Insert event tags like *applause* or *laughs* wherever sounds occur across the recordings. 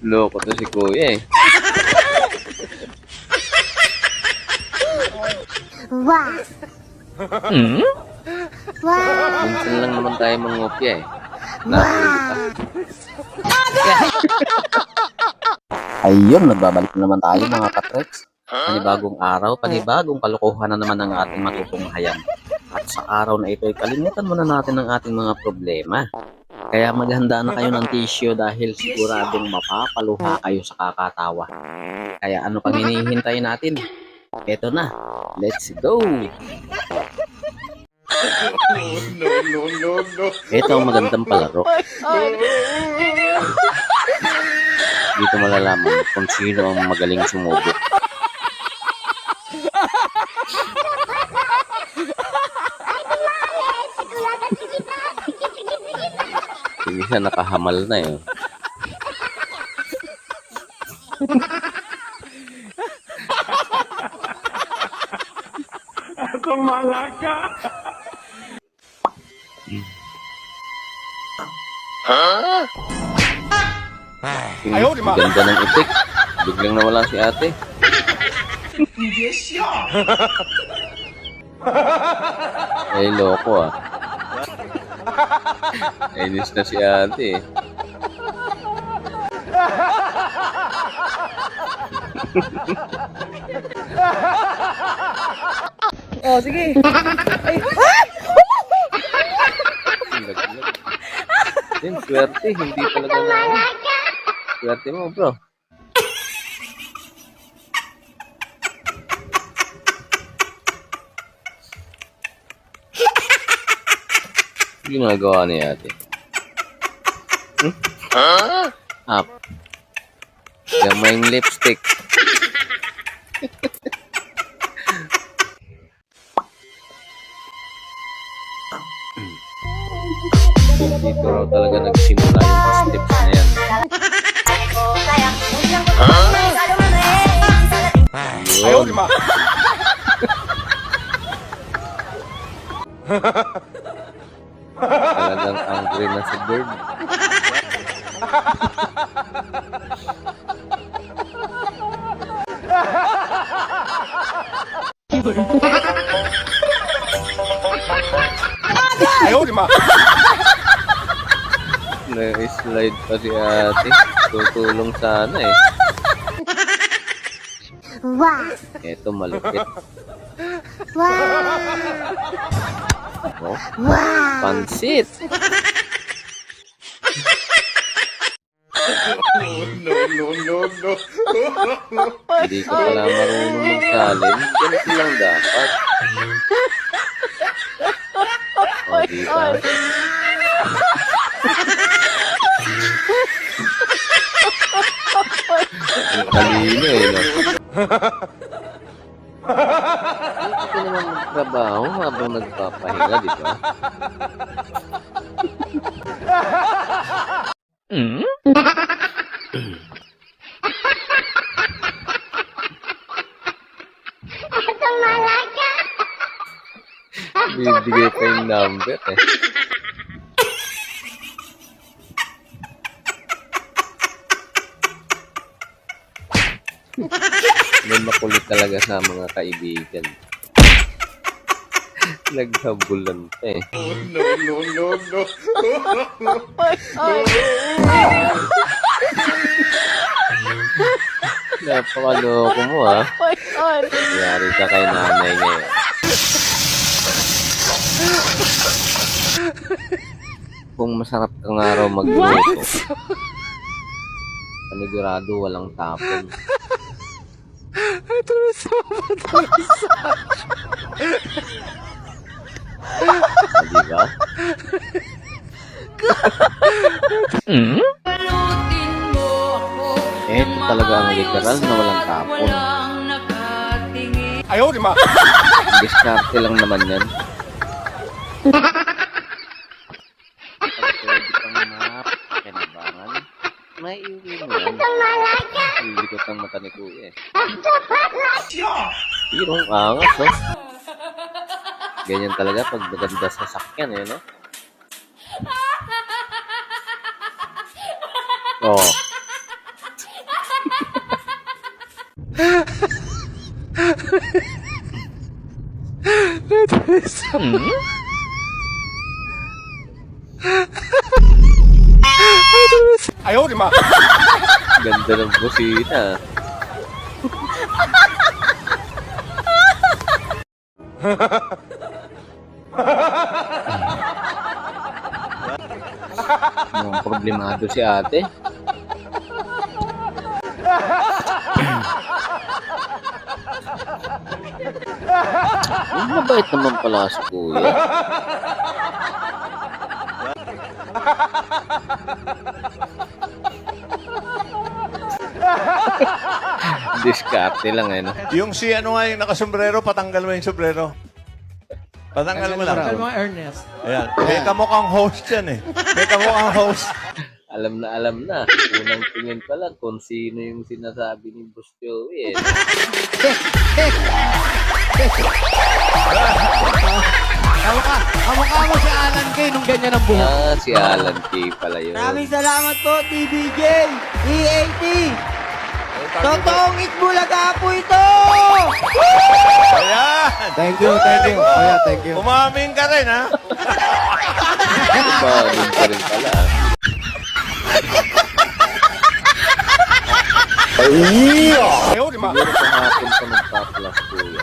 Loko to si kuya eh. Wow! Hmm? Wow! Minsan lang naman tayo mangopya eh. Nakahuli pa. Ayun, nagbabalik na naman tayo mga katreks. Panibagong araw, panibagong kalokohan na naman ang ating matutunghayan. At sa araw na ito kalimutan muna natin ang ating mga problema. Kaya maghanda na kayo ng tissue dahil siguradong mapapaluha kayo sa kakatawa. Kaya ano pang hinihintay natin? Eto na, let's go! Ito ang magandang palaro. Dito malalaman kung sino ang magaling sumubok. Yung isa nakahamal na eh. Ayaw, di Ganda ng itik. Biglang nawala si ate. Ay, loko ah. *laughs* Inis na si ate eh. *laughs* Oh, sige. Laglag. Yun, swerte. Hindi talaga na. Swerte mo, bro. Ginagawa ni ate. Hmm? Up. Gamayng lipstick. Dito raw talaga nagsimula yung steps na yan. Yun. *laughs* Talagang angry na si Bird. Na-slide pa si ate. Tutulong sana eh. Wow! Eto malupit. Wow! Oh, Wow! pansit. *laughs* Hindi ka pala marunong mag-challenge. Ganito lang dapat. O, di ba? Ang talino eh, no? *laughs* habang nagpapahinga, di ba? Bibigay pa yung number eh. May makulit talaga sa mga kaibigan. Naghabulan pa eh. Napakaloko mo ah. my God. Yari ka kay nanay ngayon. Kung masarap ka nga raw magluto, panigurado walang tapon. Ito na sa Ah, di ba? Ito talaga ang literal na walang tapon. Ayaw, di ba? Diskarte lang naman yan. May iwi mo yan. Ang likot ng mata ni Kuya eh. Pirong angas, oh. Ganyan talaga pag maganda sasakyan eh, no? Oh. That is so... Ganda ng. Ha ha ha. Problemado si ate. Ang mabait naman pala si kuya. Diskarte lang eh. No? Yung si ano nga yung nakasombrero, patanggal mo yung sombrero. Patanggal mo lang. mo, Ernest. Ayan. May kamukhang host yan eh. May kamukhang host. Alam na alam na. Unang tingin pa lang kung sino yung sinasabi ni Boss Joey eh. Kamukha, kamukha mo si Alan Kay nung ganyan ang buhok. Ah, si Alan K pala yun. Maraming salamat po, TBJ, EAT. Totoong Itbulaga po ito! Ayan. Thank you, thank you. Kuya, thank you. Umamin ka rin ha. Bagong pa rin pala. Ah. Siguro kahapon pa nagpa-plus kuya.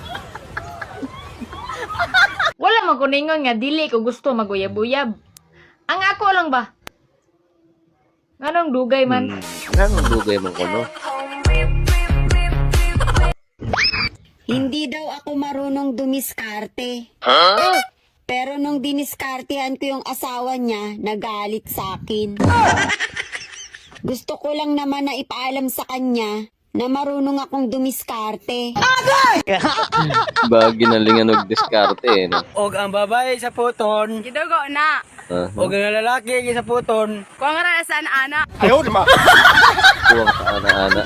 Wala man ko ningon nga dili ko gusto maguyab-uyab. Ang ako lang ba? Anong dugay man? Hmm. Anong dugay mo ko, no? Hindi daw ako marunong dumiskarte. Pero nung diniskartehan ko yung asawa niya, nagalit sa akin. Gusto ko lang naman na ipaalam sa kanya na marunong akong dumiskarte. *laughs* Ba, ginalingan og diskarte eh, no? Og ang babae sa puton, Gidugo na. Uh-huh. og ang lalaki sa puton. Kung nga sa ana. Kuwang sa ana-ana.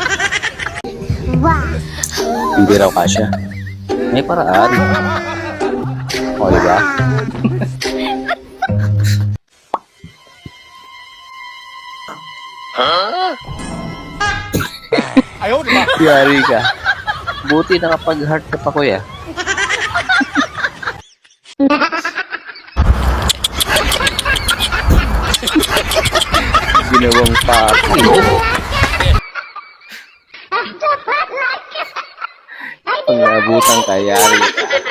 Wow! Hindi raw kasya. May paraan. O, diba? Ayaw, di ba? Yari ka. Buti nakapag-heart ka pa, kuya. Ginawang pati. Pag naabutan ka, yari ka.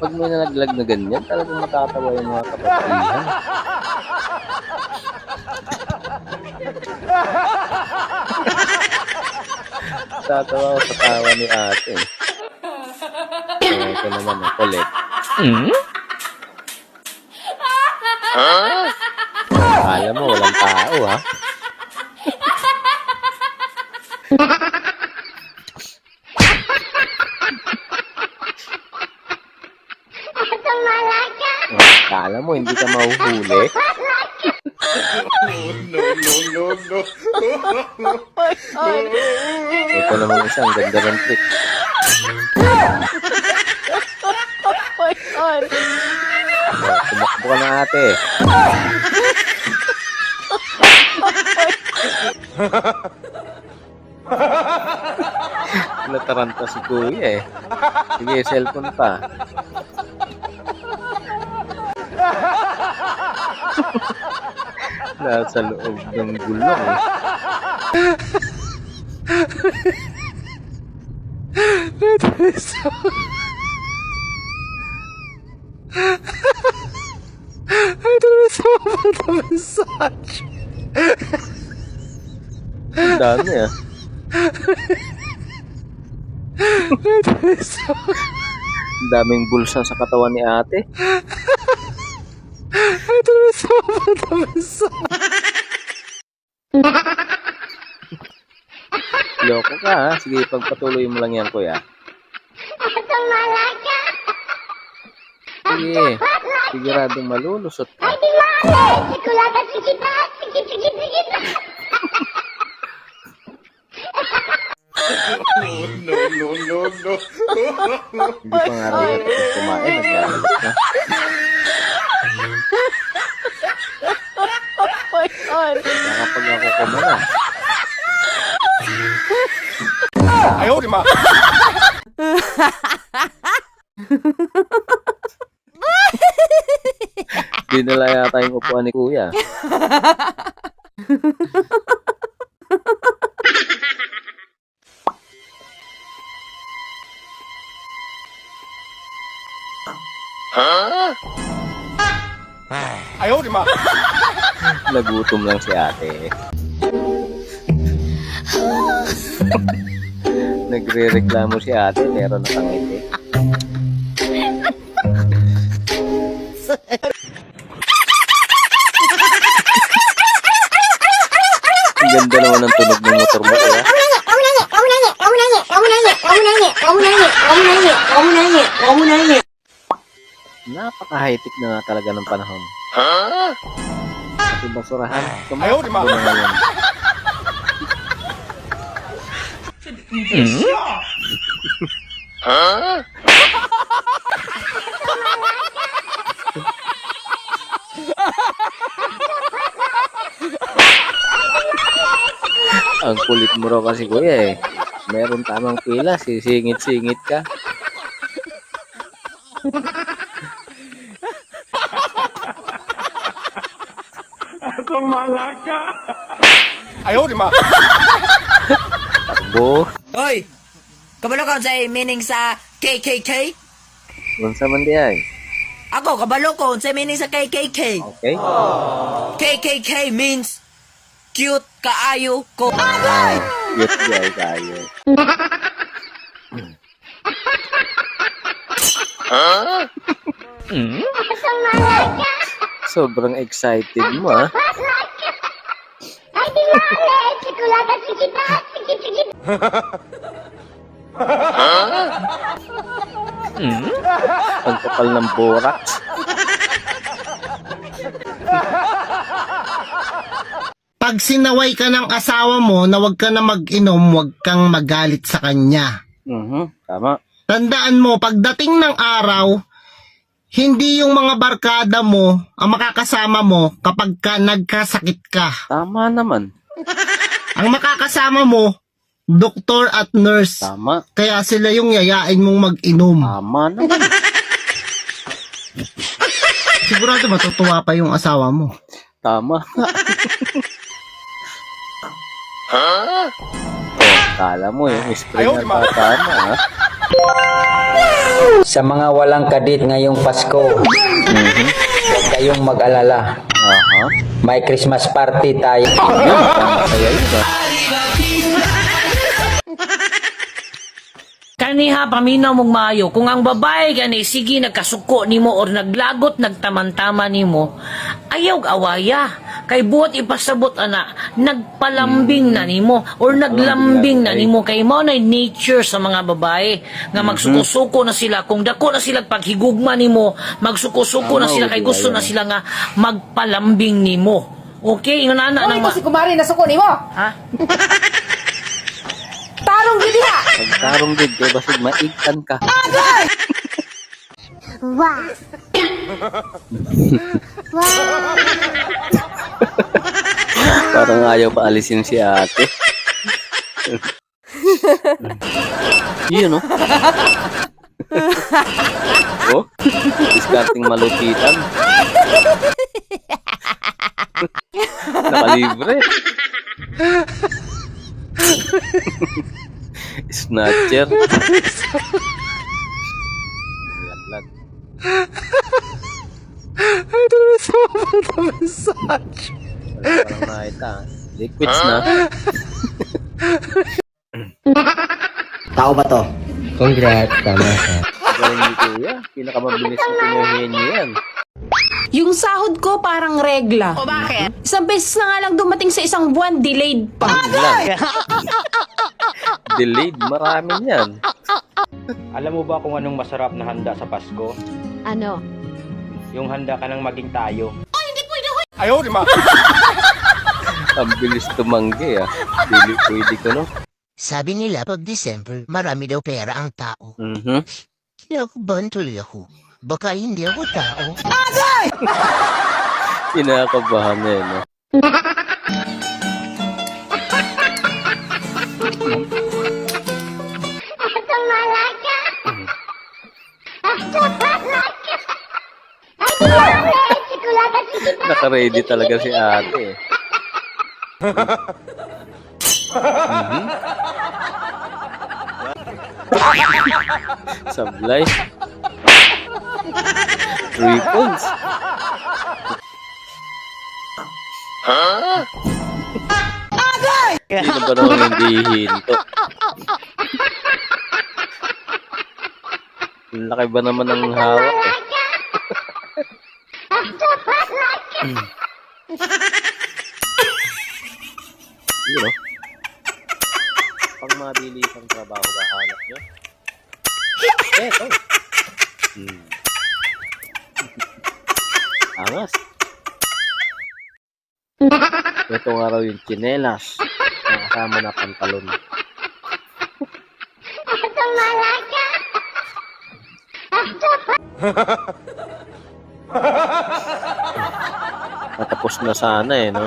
Pag may nalaglag na ganyan, talagang matatawa yung mga kapatihan. Tatawa ako sa tawa ni ate. So, ito naman ang kulit. Hmm? Akala mo, walang tao, ha? Akala mo, hindi ka mahuhuli? Ito naman isang ganda ng trick. Oh, tumakbo ka na ate. *laughs* Nataranta si kuya eh. Sige, cellphone pa. Nasa loob ng gulong eh. Ang dami ah. Ang daming bulsa sa katawan ni ate. Loko ka ha. Sige, pagpatuloy mo lang yan, kuya. Sige. Siguradong malulusot ka. Hindi pa nga tapos kumain, naglalat na. Baka pag ako kumala. Dinala yata yung upuan ni kuya. *laughs* Nagutom lang si ate. Nagre-reklamo si ate pero nakangiti. Ang ganda naman ng tunog ng motor mo, kuya. Napaka-high-tech na talaga ng panahon. Pati basurahan. Ayaw, di ba? Ang kulit mo raw kasi kuya eh. Meron tamang pila, sisingit-singit ka. Takbo. Hoy! Kabalo ka sa meaning sa KKK? Kung sa man di ay. Ako, kabalo ko sa meaning sa KKK. Okay? KKK means cute kaayo ko. Yes, guys, tayo. Sobrang excited mo, ah. Ang kapal ng borax. Pag sinaway ka ng asawa mo na wag ka na mag-inom, wag kang magalit sa kanya. Mhm, tama. Tandaan mo, pagdating ng araw, hindi yung mga barkada mo ang makakasama mo kapag ka nagkasakit ka. Tama naman. Ang makakasama mo, doktor at nurse. Tama. Kaya sila yung yayain mong mag-inom. Tama naman. *laughs* Sigurado matutuwa pa yung asawa mo. Tama. Oh, kala mo yung spray na tatama, ha? *laughs* Sa mga walang kadit ngayong Pasko, huwag kayong mag-alala. Aha. May Christmas party tayo. Kaniha paminaw mong maayo kung ang babae gani sige nagkasuko nimo or naglagot nagtamantama nimo ayaw awaya kay buot ipasabot ana nagpalambing na nimo or naglambing na nimo. Kay mao na nature sa mga babae nga magsuko-suko na sila. Kung dako na sila paghigugma nimo magsuko-suko na sila. kay gusto ayan, na sila nga magpalambing nimo. Okay ingon ana nang ma- kumari na suko nimo. ha? Tarong gidi ha. Pagkarong din, kaya basig maigtan ka. *laughs* Parang ayaw pa alisin si ate. *laughs* Yun, oh. oh, discarding malupitan. Nakalibre. Snatcher. Parang nakita. ah. Liquids na. Tao ba to? Congrats, tama ka. Galing ni Kuya. Pinakamabilis na pinuhin niya yan. Yung sahod ko parang regla. O bakit? Isang beses na nga lang dumating sa isang buwan, delayed pa. Lang. Delayed. Marami niyan. Alam mo ba kung anong masarap na handa sa Pasko? Ano? Yung handa ka nang maging tayo. *laughs* Ang bilis tumanggi ah. Dili pwede ko no. Sabi nila pag December, marami daw pera ang tao. Mhm. Kinakabahan tuloy ako. Baka hindi ako tao. Kinakabahan na eh, no? Naka-ready talaga si ate eh. Mhm. Sablay. Three points. Sino ba naman hindi hinto? Laki ba naman ng hawak eh? Yun o. Pang mabilisang trabaho ba hanap nyo? Eto. Hmm. Angas. Ito nga raw yung chinelas na kasama na pantalon. Natapos na sana eh, no?